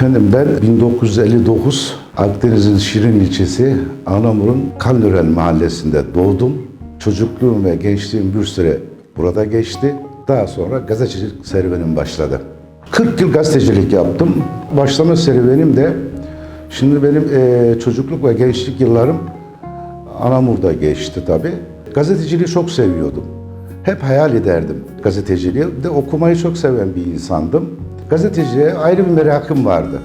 Efendim ben 1959 Akdeniz'in Şirin ilçesi Anamur'un Kanlören mahallesinde doğdum. Çocukluğum ve gençliğim bir süre burada geçti. Daha sonra gazetecilik serüvenim başladı. 40 yıl gazetecilik yaptım. Başlama serüvenim de şimdi benim eee, çocukluk ve gençlik yıllarım Anamur'da geçti tabii. Gazeteciliği çok seviyordum. Hep hayal ederdim gazeteciliği. De okumayı çok seven bir insandım. Gazeteciliğe ayrı bir merakım vardı.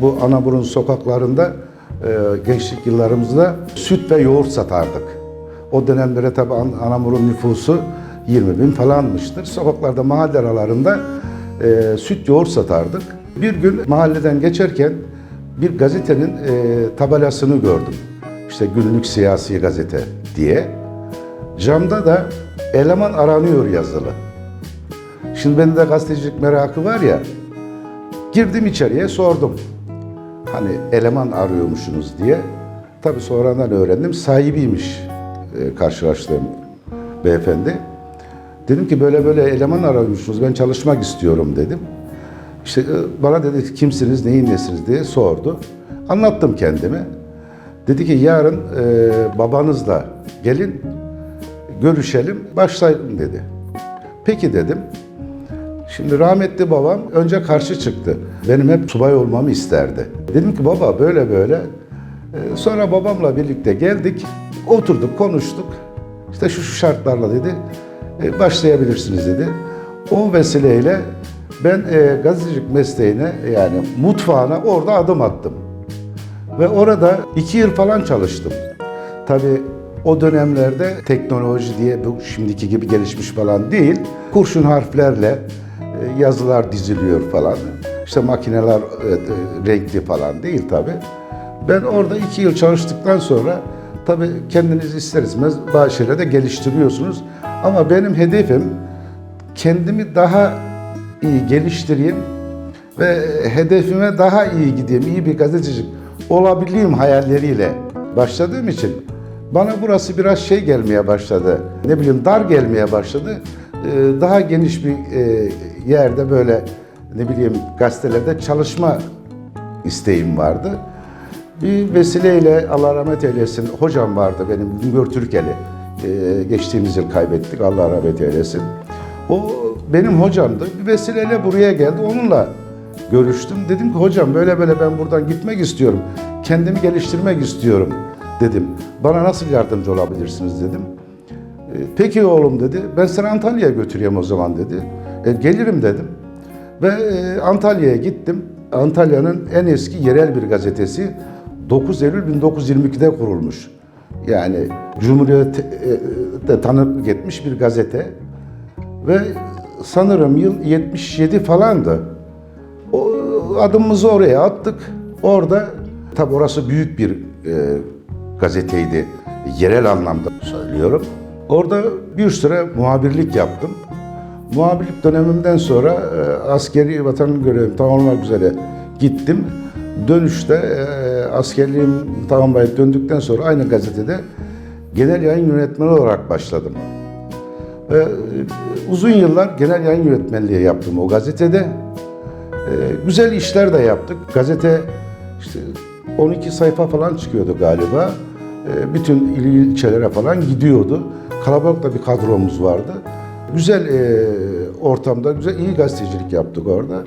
Bu Anamur'un sokaklarında e, gençlik yıllarımızda süt ve yoğurt satardık. O dönemlere tabii An- Anamur'un nüfusu 20 bin falanmıştır. Sokaklarda, mahalle aralarında e, süt yoğurt satardık. Bir gün mahalleden geçerken bir gazetenin e, tabelasını gördüm. İşte günlük siyasi gazete diye. Camda da eleman aranıyor yazılı. Şimdi bende de gazetecilik merakı var ya. Girdim içeriye sordum. Hani eleman arıyormuşsunuz diye. Tabii sonradan öğrendim sahibiymiş e, karşılaştığım beyefendi. Dedim ki böyle böyle eleman arıyormuşsunuz ben çalışmak istiyorum dedim. İşte e, bana dedi kimsiniz neyin nesiniz diye sordu. Anlattım kendimi. Dedi ki yarın e, babanızla gelin görüşelim başlayalım dedi. Peki dedim. Şimdi rahmetli babam önce karşı çıktı. Benim hep subay olmamı isterdi. Dedim ki baba böyle böyle. Ee, Sonra babamla birlikte geldik. Oturduk, konuştuk. İşte şu, şu şartlarla dedi. "e, Başlayabilirsiniz dedi. O vesileyle ben e, gazetecilik mesleğine yani mutfağına orada adım attım. Ve orada iki yıl falan çalıştım. Tabii o dönemlerde teknoloji diye bu şimdiki gibi gelişmiş falan değil. Kurşun harflerle yazılar diziliyor falan. İşte makineler e, e, renkli falan değil tabii. Ben orada iki yıl çalıştıktan sonra tabii kendiniz ister istemez şeyleri de geliştiriyorsunuz. Ama benim hedefim kendimi daha iyi geliştireyim ve hedefime daha iyi gideyim, iyi bir gazeteci olabileyim hayalleriyle başladığım için bana burası biraz şey gelmeye başladı. Ne bileyim dar gelmeye başladı. Daha geniş bir e, yerde böyle ne bileyim gazetelerde çalışma isteğim vardı. Bir vesileyle Allah rahmet eylesin hocam vardı benim Güngör Türkeli. Ee, geçtiğimiz yıl kaybettik Allah rahmet eylesin. O benim hocamdı. Bir vesileyle buraya geldi. Onunla görüştüm. Dedim ki hocam böyle böyle ben buradan gitmek istiyorum. Kendimi geliştirmek istiyorum dedim. Bana nasıl yardımcı olabilirsiniz dedim. E, Peki oğlum dedi. Ben seni Antalya'ya götüreyim o zaman dedi. E, gelirim dedim. Ve e, Antalya'ya gittim. Antalya'nın en eski yerel bir gazetesi 9 Eylül 1922'de kurulmuş. Yani Cumhuriyet'te tanıklık etmiş bir gazete. Ve sanırım yıl 77 falandı. O adımımızı oraya attık. Orada tabi orası büyük bir e, gazeteydi. Yerel anlamda söylüyorum. Orada bir süre muhabirlik yaptım. Muhabirlik dönemimden sonra e, askeri vatan görevim tamamlamak üzere gittim. Dönüşte e, askerliğim tamamlayıp döndükten sonra aynı gazetede genel yayın yönetmeni olarak başladım. E, uzun yıllar genel yayın yönetmenliği yaptım o gazetede. E, güzel işler de yaptık. Gazete işte 12 sayfa falan çıkıyordu galiba. E, bütün il ilçelere falan gidiyordu. Kalabalık da bir kadromuz vardı. Güzel e, ortamda, güzel iyi gazetecilik yaptık orada.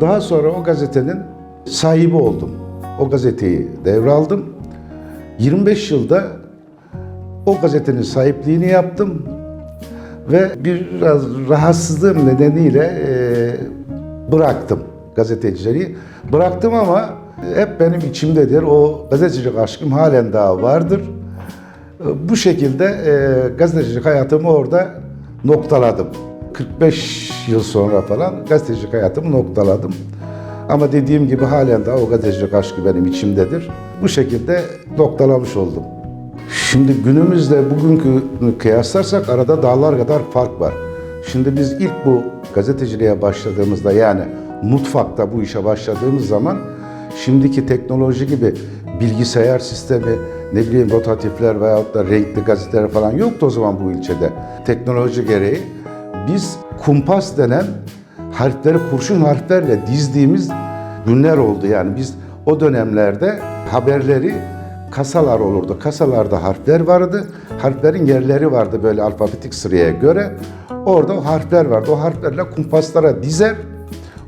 Daha sonra o gazetenin sahibi oldum. O gazeteyi devraldım. 25 yılda o gazetenin sahipliğini yaptım ve biraz rahatsızlığım nedeniyle e, bıraktım gazeteciliği. Bıraktım ama hep benim içimdedir. O gazetecilik aşkım halen daha vardır. E, Bu şekilde e, gazetecilik hayatımı orada noktaladım. 45 yıl sonra falan gazetecilik hayatımı noktaladım. Ama dediğim gibi halen daha o gazetecilik aşkı benim içimdedir. Bu şekilde noktalamış oldum. Şimdi günümüzle bugünkü kıyaslarsak arada dağlar kadar fark var. Şimdi biz ilk bu gazeteciliğe başladığımızda yani mutfakta bu işe başladığımız zaman şimdiki teknoloji gibi bilgisayar sistemi, ne bileyim rotatifler veyahut da renkli gazeteler falan yoktu o zaman bu ilçede. Teknoloji gereği biz kumpas denen harfleri kurşun harflerle dizdiğimiz günler oldu yani biz o dönemlerde haberleri kasalar olurdu. Kasalarda harfler vardı. Harflerin yerleri vardı böyle alfabetik sıraya göre. Orada o harfler vardı. O harflerle kumpaslara dizer.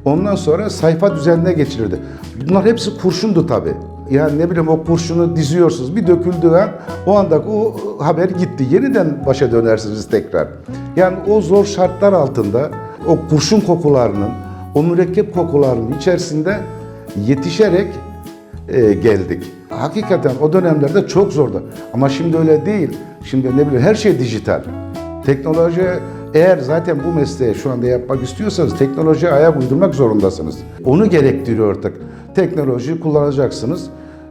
Ondan sonra sayfa düzenine geçirirdi. Bunlar hepsi kurşundu tabii. Yani ne bileyim o kurşunu diziyorsunuz. Bir döküldüğü an o andaki o haber gitti. Yeniden başa dönersiniz tekrar. Yani o zor şartlar altında o kurşun kokularının, o mürekkep kokularının içerisinde yetişerek e, geldik. Hakikaten o dönemlerde çok zordu. Ama şimdi öyle değil. Şimdi ne bileyim her şey dijital. Teknoloji eğer zaten bu mesleği şu anda yapmak istiyorsanız teknolojiye ayak uydurmak zorundasınız. Onu gerektiriyor artık. Teknolojiyi kullanacaksınız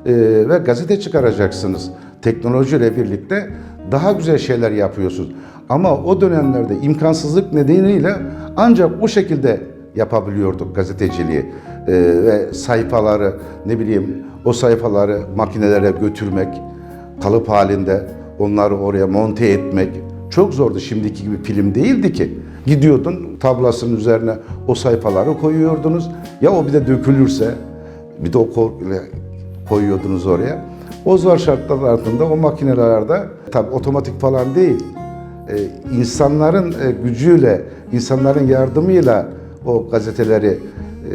e, ve gazete çıkaracaksınız. Teknolojiyle birlikte daha güzel şeyler yapıyorsunuz. Ama o dönemlerde imkansızlık nedeniyle ancak o şekilde yapabiliyorduk gazeteciliği Ee, ve sayfaları ne bileyim o sayfaları makinelere götürmek kalıp halinde onları oraya monte etmek çok zordu şimdiki gibi film değildi ki. Gidiyordun tablasının üzerine o sayfaları koyuyordunuz. Ya o bir de dökülürse bir de o korkuyla koyuyordunuz oraya. O zor şartlar altında o makinelerde tabi otomatik falan değil. E, insanların e, gücüyle, insanların yardımıyla o gazeteleri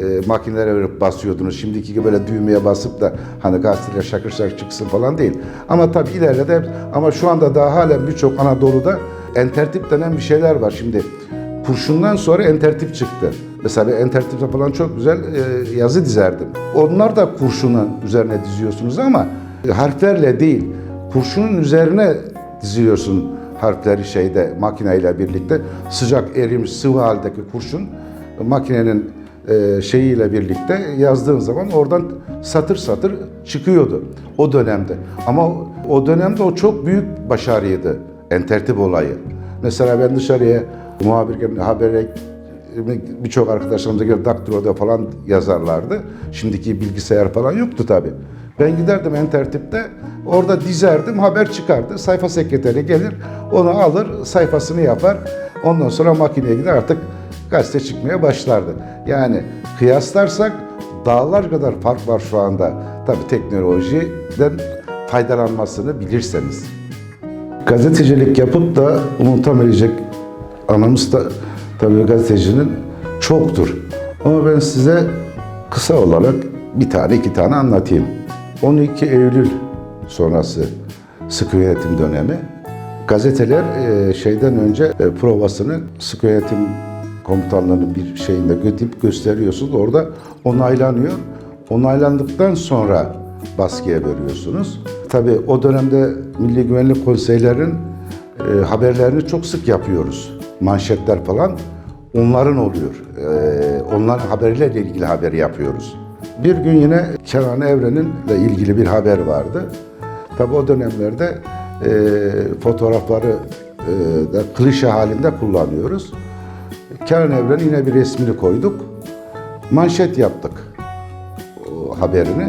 e, makinelere verip basıyordunuz. Şimdiki gibi böyle düğmeye basıp da hani gazeteler şakır şakır çıksın falan değil. Ama tabii ileride ama şu anda daha halen birçok Anadolu'da entertip denen bir şeyler var. Şimdi kurşundan sonra entertip çıktı. Mesela entertipte falan çok güzel e, yazı dizerdim. Onlar da kurşunun üzerine diziyorsunuz ama harflerle değil, kurşunun üzerine diziyorsun harfleri şeyde makineyle birlikte sıcak erimiş sıvı haldeki kurşun makinenin e, şeyiyle birlikte yazdığın zaman oradan satır satır çıkıyordu o dönemde. Ama o- dönemde o çok büyük başarıydı entertip olayı. Mesela ben dışarıya muhabirken habere birçok arkadaşlarımıza göre daktiloda falan yazarlardı. Şimdiki bilgisayar falan yoktu tabi. Ben giderdim en tertipte, orada dizerdim, haber çıkardı. Sayfa sekreteri gelir, onu alır, sayfasını yapar. Ondan sonra makineye gider artık gazete çıkmaya başlardı. Yani kıyaslarsak dağlar kadar fark var şu anda. Tabi teknolojiden faydalanmasını bilirseniz. Gazetecilik yapıp da unutamayacak anımız da tabii gazetecinin çoktur. Ama ben size kısa olarak bir tane iki tane anlatayım. 12 Eylül sonrası sıkı yönetim dönemi. Gazeteler e, şeyden önce e, provasını sıkı yönetim komutanlığının bir şeyinde götürüp gösteriyorsunuz. Orada onaylanıyor. Onaylandıktan sonra baskıya veriyorsunuz. Tabii o dönemde Milli Güvenlik Konseylerinin e, haberlerini çok sık yapıyoruz. Manşetler falan onların oluyor. E, onların haberleriyle ilgili haber yapıyoruz. Bir gün yine Kenan Evren'in ile ilgili bir haber vardı. Tabii o dönemlerde e, fotoğrafları e, da klişe halinde kullanıyoruz. Kenan Evren yine bir resmini koyduk. Manşet yaptık o haberini.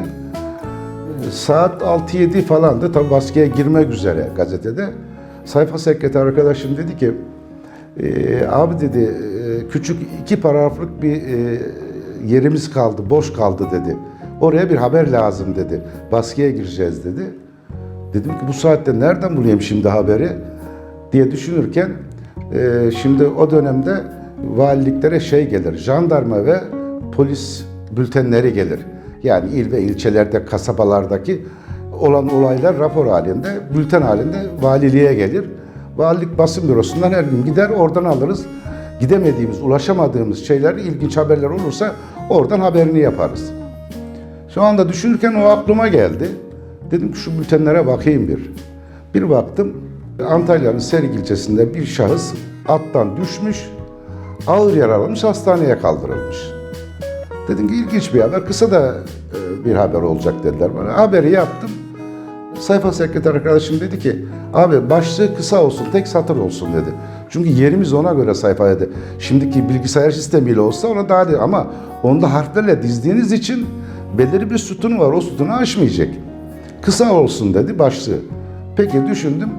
Saat 6-7 falandı. Tabii baskıya girmek üzere gazetede. Sayfa sekreteri arkadaşım dedi ki, "Ee, abi dedi e, küçük iki paragraflık bir e, yerimiz kaldı, boş kaldı dedi. Oraya bir haber lazım dedi. Baskıya gireceğiz dedi. Dedim ki bu saatte nereden bulayım şimdi haberi diye düşünürken e, şimdi o dönemde valiliklere şey gelir, jandarma ve polis bültenleri gelir. Yani il ve ilçelerde, kasabalardaki olan olaylar rapor halinde, bülten halinde valiliğe gelir. Valilik basın bürosundan her gün gider, oradan alırız. Gidemediğimiz, ulaşamadığımız şeyler, ilginç haberler olursa oradan haberini yaparız. Şu anda düşünürken o aklıma geldi. Dedim ki şu bültenlere bakayım bir. Bir baktım Antalya'nın Serik ilçesinde bir şahıs attan düşmüş, ağır yaralanmış, hastaneye kaldırılmış. Dedim ki ilginç bir haber, kısa da e, bir haber olacak dediler bana. Haberi yaptım. Sayfa sekreter arkadaşım dedi ki, abi başlığı kısa olsun, tek satır olsun dedi. Çünkü yerimiz ona göre sayfa dedi. Şimdiki bilgisayar sistemiyle olsa ona daha değil ama onda harflerle dizdiğiniz için belirli bir sütun var, o sütunu aşmayacak. Kısa olsun dedi başlığı. Peki düşündüm,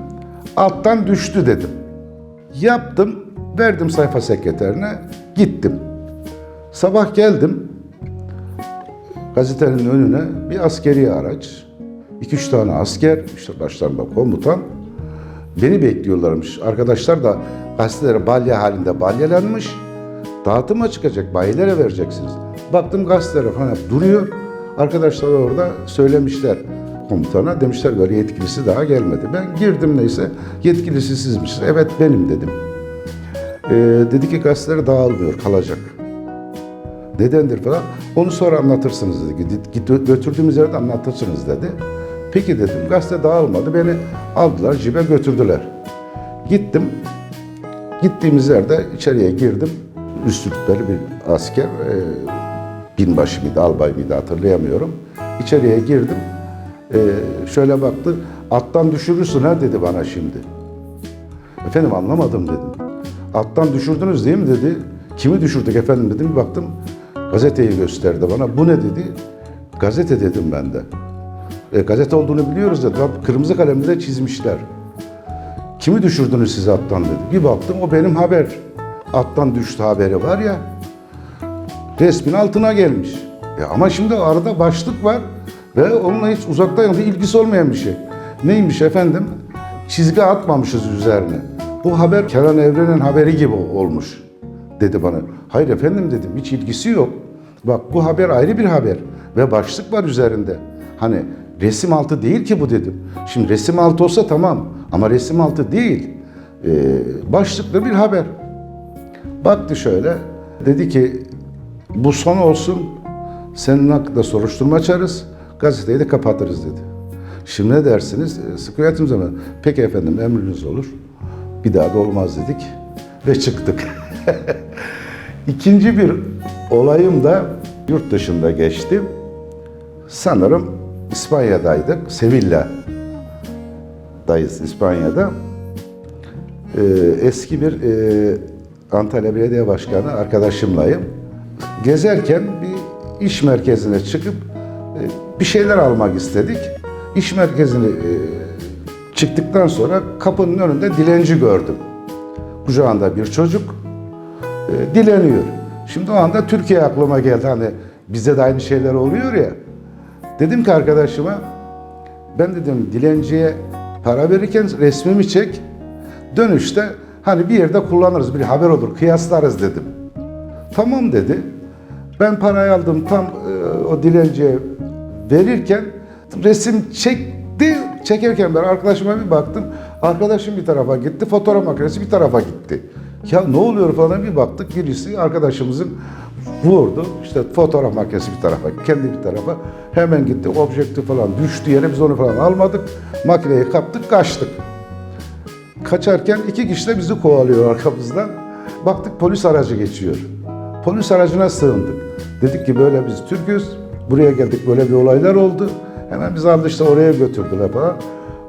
alttan düştü dedim. Yaptım, verdim sayfa sekreterine, gittim. Sabah geldim, gazetenin önüne bir askeri araç, iki üç tane asker, işte başlarında komutan beni bekliyorlarmış. Arkadaşlar da gazetelere balya halinde balyalanmış. Dağıtıma çıkacak, bayilere vereceksiniz. Baktım gazeteler falan duruyor. Arkadaşlar orada söylemişler komutana. Demişler böyle yetkilisi daha gelmedi. Ben girdim neyse yetkilisi sizmişsiniz. Evet benim dedim. Ee, dedi ki gazeteler dağılmıyor, kalacak. Nedendir falan. Onu sonra anlatırsınız dedi. Götürdüğümüz yerde anlatırsınız dedi. Peki dedim. Gazete dağılmadı. Beni aldılar, cibe götürdüler. Gittim. Gittiğimiz yerde içeriye girdim. Üst bir asker, e, binbaşı mıydı, albay mıydı hatırlayamıyorum. İçeriye girdim. E, şöyle baktı. Attan düşürürsün ha dedi bana şimdi. Efendim anlamadım dedim. Attan düşürdünüz değil mi dedi. Kimi düşürdük efendim dedim. Bir baktım gazeteyi gösterdi bana. Bu ne dedi. Gazete dedim ben de. E, gazete olduğunu biliyoruz dedi. Kırmızı kalemle de çizmişler. Kimi düşürdünüz siz attan dedi. Bir baktım o benim haber. Attan düştü haberi var ya. Resmin altına gelmiş. E ama şimdi arada başlık var ve onunla hiç uzaktan yanında ilgisi olmayan bir şey. Neymiş efendim? Çizgi atmamışız üzerine. Bu haber Kenan Evren'in haberi gibi olmuş dedi bana. Hayır efendim dedim hiç ilgisi yok. Bak bu haber ayrı bir haber ve başlık var üzerinde. Hani resim altı değil ki bu dedim. Şimdi resim altı olsa tamam ama resim altı değil. Ee, başlıklı bir haber. Baktı şöyle dedi ki bu son olsun senin hakkında soruşturma açarız gazeteyi de kapatırız dedi. Şimdi ne dersiniz? E, Sıkı yönetim zamanı. Peki efendim emriniz olur. Bir daha da olmaz dedik ve çıktık. İkinci bir olayım da yurt dışında geçti. Sanırım İspanya'daydık. Sevilla'dayız İspanya'da. Ee, eski bir e, Antalya Belediye Başkanı arkadaşımlayım. Gezerken bir iş merkezine çıkıp e, bir şeyler almak istedik. İş merkezini e, çıktıktan sonra kapının önünde dilenci gördüm. Kucağında bir çocuk e, dileniyor. Şimdi o anda Türkiye aklıma geldi. Hani bize de aynı şeyler oluyor ya. Dedim ki arkadaşıma ben dedim dilenciye para verirken resmimi çek. Dönüşte hani bir yerde kullanırız bir haber olur kıyaslarız dedim. Tamam dedi. Ben parayı aldım tam e, o dilenciye verirken resim çekti. Çekerken ben arkadaşıma bir baktım. Arkadaşım bir tarafa gitti, fotoğraf makinesi bir tarafa gitti. Ya ne oluyor falan bir baktık birisi arkadaşımızın vurdu. İşte fotoğraf makinesi bir tarafa, kendi bir tarafa. Hemen gitti, objektif falan düştü yere biz onu falan almadık. Makineyi kaptık, kaçtık. Kaçarken iki kişi de bizi kovalıyor arkamızdan. Baktık polis aracı geçiyor. Polis aracına sığındık. Dedik ki böyle biz Türk'üz. Buraya geldik böyle bir olaylar oldu. Hemen bizi aldı işte oraya götürdüler falan.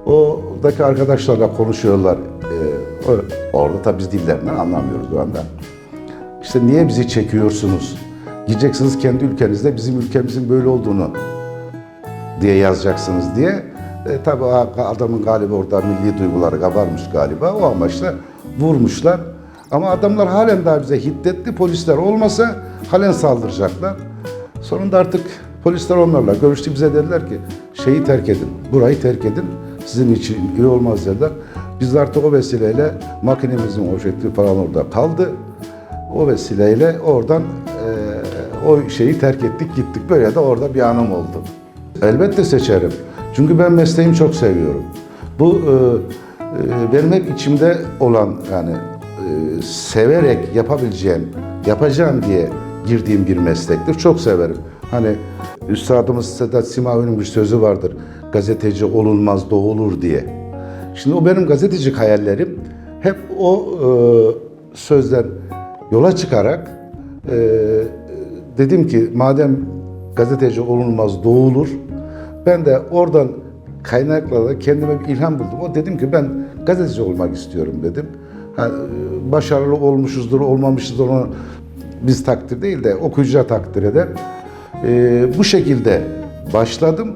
Oradaki arkadaşlarla konuşuyorlar. Ee, o- orada tabii biz dillerinden anlamıyoruz bu anda. İşte niye bizi çekiyorsunuz? Gideceksiniz kendi ülkenizde bizim ülkemizin böyle olduğunu diye yazacaksınız diye. E, tabii o adamın galiba orada milli duyguları kabarmış galiba. O amaçla vurmuşlar. Ama adamlar halen daha bize hiddetli. Polisler olmasa halen saldıracaklar. Sonunda artık polisler onlarla görüştü. Bize dediler ki şeyi terk edin, burayı terk edin. Sizin için iyi olmaz dediler. Biz artık o vesileyle makinemizin objektifi falan orada kaldı. O vesileyle oradan e, o şeyi terk ettik gittik. Böyle de orada bir anım oldu. Elbette seçerim. Çünkü ben mesleğimi çok seviyorum. Bu e, e, benim hep içimde olan yani e, severek yapabileceğim, yapacağım diye girdiğim bir meslektir. Çok severim. Hani Üstadımız Sedat Simavi'nin bir sözü vardır. Gazeteci olunmaz doğulur diye. Şimdi o benim gazetecilik hayallerim hep o e, sözden yola çıkarak e, dedim ki madem gazeteci olunmaz doğulur ben de oradan kaynaklarla kendime bir ilham buldum. O dedim ki ben gazeteci olmak istiyorum dedim. Ha, e, başarılı olmuşuzdur, olmamışızdır onu biz takdir değil de okuyucuya takdir eder. E, bu şekilde başladım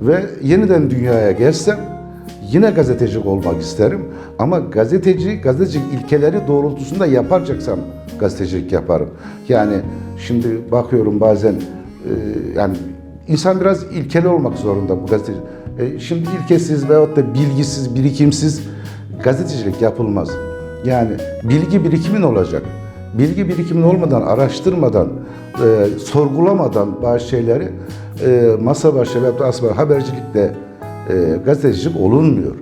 ve yeniden dünyaya gelsem yine gazetecilik olmak isterim. Ama gazeteci, gazetecilik ilkeleri doğrultusunda yapacaksam gazetecilik yaparım. Yani şimdi bakıyorum bazen e, yani insan biraz ilkeli olmak zorunda bu gazeteci. E, şimdi ilkesiz veyahut da bilgisiz, birikimsiz gazetecilik yapılmaz. Yani bilgi birikimin olacak. Bilgi birikimin olmadan, araştırmadan, e, sorgulamadan bazı şeyleri e, masa başı ve aslında habercilikte e, gazetecilik olunmuyor.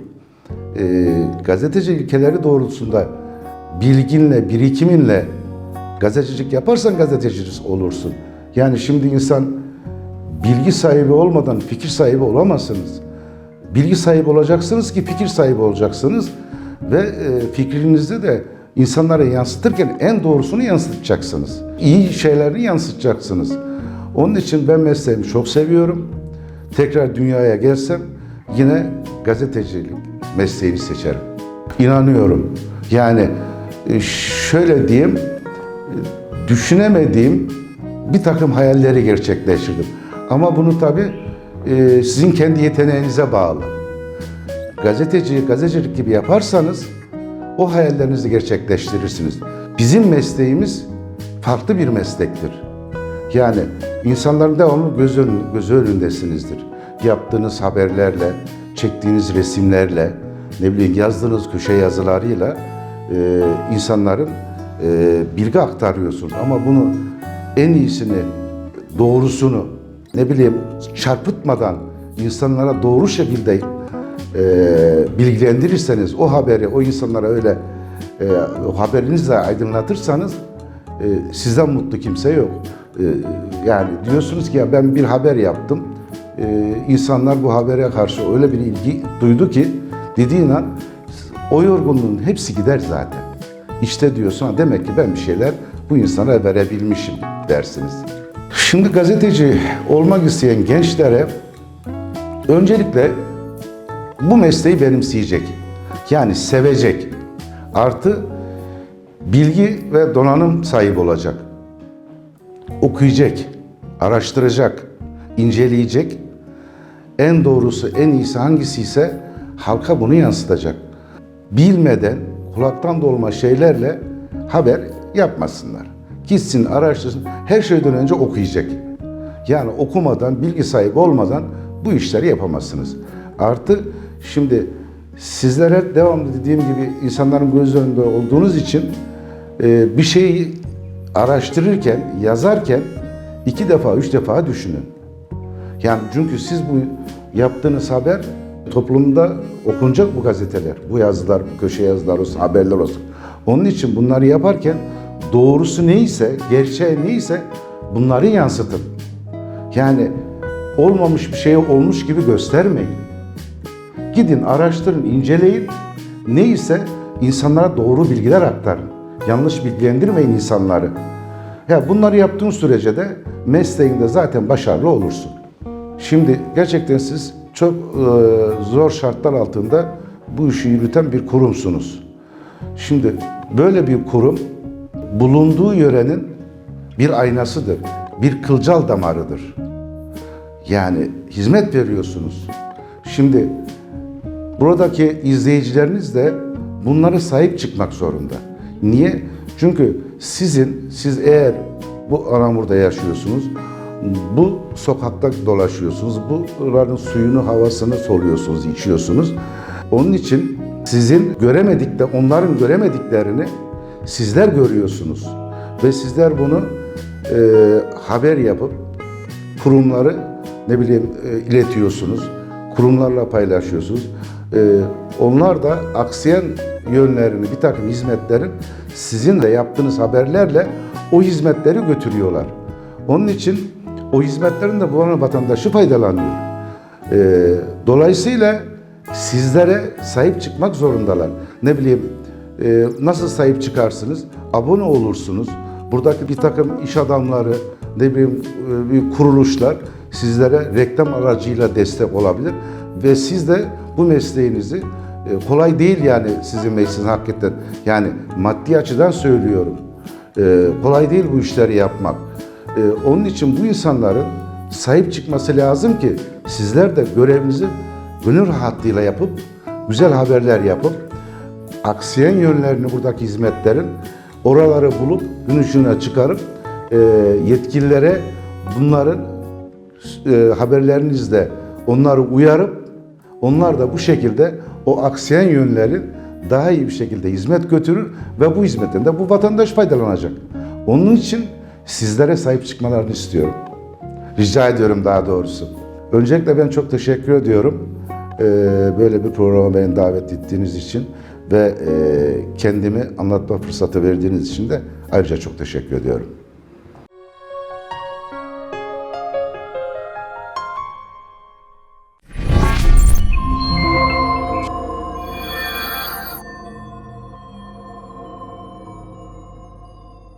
E, gazeteci ilkeleri doğrultusunda bilginle, birikiminle gazetecilik yaparsan gazetecilik olursun. Yani şimdi insan bilgi sahibi olmadan fikir sahibi olamazsınız. Bilgi sahibi olacaksınız ki fikir sahibi olacaksınız ve e, fikrinizi de insanlara yansıtırken en doğrusunu yansıtacaksınız. İyi şeylerini yansıtacaksınız. Onun için ben mesleğimi çok seviyorum. Tekrar dünyaya gelsem yine gazetecilik mesleğini seçerim. İnanıyorum. Yani e, şöyle diyeyim, e, düşünemediğim bir takım hayalleri gerçekleştirdim. Ama bunu tabii e, sizin kendi yeteneğinize bağlı. Gazeteci, gazetecilik gibi yaparsanız o hayallerinizi gerçekleştirirsiniz. Bizim mesleğimiz farklı bir meslektir. Yani insanların devamlı göz, ön, göz önündesinizdir. Yaptığınız haberlerle, çektiğiniz resimlerle, ne bileyim yazdığınız köşe yazılarıyla e, insanların e, bilgi aktarıyorsunuz. Ama bunu en iyisini, doğrusunu, ne bileyim çarpıtmadan insanlara doğru şekilde e, bilgilendirirseniz, o haberi o insanlara öyle e, haberinizle aydınlatırsanız e, sizden mutlu kimse yok. E, yani diyorsunuz ki ya ben bir haber yaptım, e, insanlar bu habere karşı öyle bir ilgi duydu ki dediğin an o yorgunluğun hepsi gider zaten. İşte diyorsun "Ha, demek ki ben bir şeyler bu insana verebilmişim dersiniz. Şimdi gazeteci olmak isteyen gençlere öncelikle bu mesleği benimseyecek. Yani sevecek. Artı bilgi ve donanım sahibi olacak. Okuyacak, araştıracak, inceleyecek. En doğrusu, en iyisi hangisi ise halka bunu yansıtacak. Bilmeden, kulaktan dolma şeylerle haber yapmasınlar. Gitsin, araştırsın. Her şeyden önce okuyacak. Yani okumadan, bilgi sahibi olmadan bu işleri yapamazsınız. Artı şimdi sizlere devamlı dediğim gibi insanların göz önünde olduğunuz için e, bir şeyi araştırırken, yazarken iki defa, üç defa düşünün. Yani çünkü siz bu yaptığınız haber toplumda okunacak bu gazeteler, bu yazılar, bu köşe yazılar olsun, haberler olsun. Onun için bunları yaparken doğrusu neyse, gerçeği neyse bunları yansıtın. Yani olmamış bir şey olmuş gibi göstermeyin. Gidin, araştırın, inceleyin. Neyse insanlara doğru bilgiler aktarın. Yanlış bilgilendirmeyin insanları. Ya bunları yaptığın sürece de mesleğinde zaten başarılı olursun. Şimdi gerçekten siz çok e, zor şartlar altında bu işi yürüten bir kurumsunuz. Şimdi böyle bir kurum bulunduğu yörenin bir aynasıdır, bir kılcal damarıdır. Yani hizmet veriyorsunuz. Şimdi buradaki izleyicileriniz de bunlara sahip çıkmak zorunda. Niye? Çünkü sizin, siz eğer bu Anamur'da yaşıyorsunuz, bu sokakta dolaşıyorsunuz, buranın suyunu, havasını soluyorsunuz, içiyorsunuz. Onun için sizin göremedik de onların göremediklerini sizler görüyorsunuz. Ve sizler bunu e, haber yapıp kurumları ne bileyim e, iletiyorsunuz. Kurumlarla paylaşıyorsunuz. E, onlar da aksayan yönlerini, bir takım hizmetlerin sizin de yaptığınız haberlerle o hizmetleri götürüyorlar. Onun için o hizmetlerin de buranın vatandaşı faydalanıyor. E, dolayısıyla sizlere sahip çıkmak zorundalar. Ne bileyim e, nasıl sahip çıkarsınız? Abone olursunuz. Buradaki bir takım iş adamları, ne bileyim e, bir kuruluşlar sizlere reklam aracıyla destek olabilir ve siz de bu mesleğinizi e, kolay değil yani sizin mesleğiniz hakikaten. Yani maddi açıdan söylüyorum. E, kolay değil bu işleri yapmak. E, onun için bu insanların sahip çıkması lazım ki sizler de görevinizi gönül rahatlığıyla yapıp güzel haberler yapıp aksiyen yönlerini buradaki hizmetlerin oraları bulup gün ışığına çıkarıp yetkililere bunların e, haberlerinizde onları uyarıp onlar da bu şekilde o aksayan yönlerin daha iyi bir şekilde hizmet götürür ve bu hizmetten de bu vatandaş faydalanacak. Onun için sizlere sahip çıkmalarını istiyorum. Rica ediyorum daha doğrusu. Öncelikle ben çok teşekkür ediyorum. Ee, böyle bir programa beni davet ettiğiniz için ve e, kendimi anlatma fırsatı verdiğiniz için de ayrıca çok teşekkür ediyorum.